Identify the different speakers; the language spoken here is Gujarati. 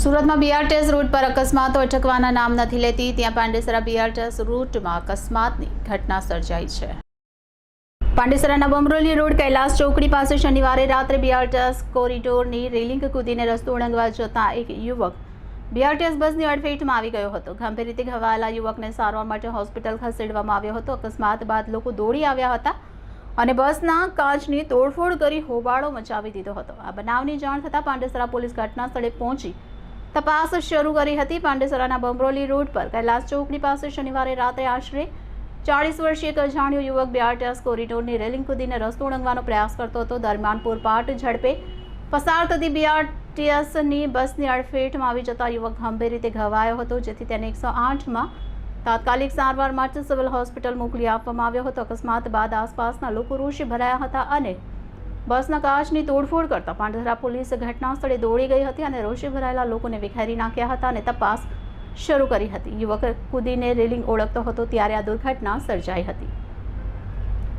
Speaker 1: સુરતમાં બીઆરટીએસ રૂટ પર અકસ્માતો અટકવાના નામ નથી લેતી. ત્યાં પાંડેસરા બીઆરટીએસ રૂટમાં અકસ્માતની ઘટના સર્જાઈ છે. પાંડેસરાના બમરોલી રોડ કૈલાસ ચોકડી પાસે શનિવારે રાત્રે બીઆરટીએસ કોરિડોરની રેલિંગ કૂદીને રસ્તો ઓળંગવા જતા એક યુવક બીઆરટીએસ બસની અડફેટમાં આવી ગયો હતો. ગંભીર રીતે ઘવાયેલા યુવકને સારવાર માટે હોસ્પિટલ ખસેડવામાં આવ્યો હતો. અકસ્માત બાદ લોકો દોડી આવ્યા હતા અને બસના કાચની તોડફોડ કરી હોબાળો મચાવી દીધો હતો. આ બનાવની જાણ થતાં પાંડેસરા પોલીસ ઘટના સ્થળે પહોંચી તપાસ શરૂ કરી હતી પાંડેસરાના બમરોલી રોડ પર. કૈલાસ ચોકડી પાસે શનિવારે રાત્રે આશરે ચાળીસ વર્ષીય અજાણ્યો યુવક બીઆરટીએસ કોરિડોરની રેલિંગ કૂદીને રસ્તો ઉણંગવાનો પ્રયાસ કરતો હતો. દરમિયાન પૂરપાટ ઝડપે પસાર થતી બીઆરટીએસની બસની અડફેટમાં આવી જતા યુવક ગંભીર રીતે ઘવાયો હતો, જેથી તેને એકસો આઠમાં તાત્કાલિક સારવાર માટે સિવિલ હોસ્પિટલ મોકલી આપવામાં આવ્યો હતો. અકસ્માત બાદ આસપાસના લોકો રોષે ભરાયા હતા અને બસના કાચની તોડફોડ કરતા પાંડધરા પોલીસ ઘટના સ્થળે દોડી ગઈ હતી અને રોષે ભરાયેલા લોકોને વિખેરી નાખ્યા હતા અને તપાસ શરૂ કરી હતી. યુવક કૂદીને રેલિંગ ઓળખતો હતો, ત્યારે આ દુર્ઘટના સર્જાઈ હતી.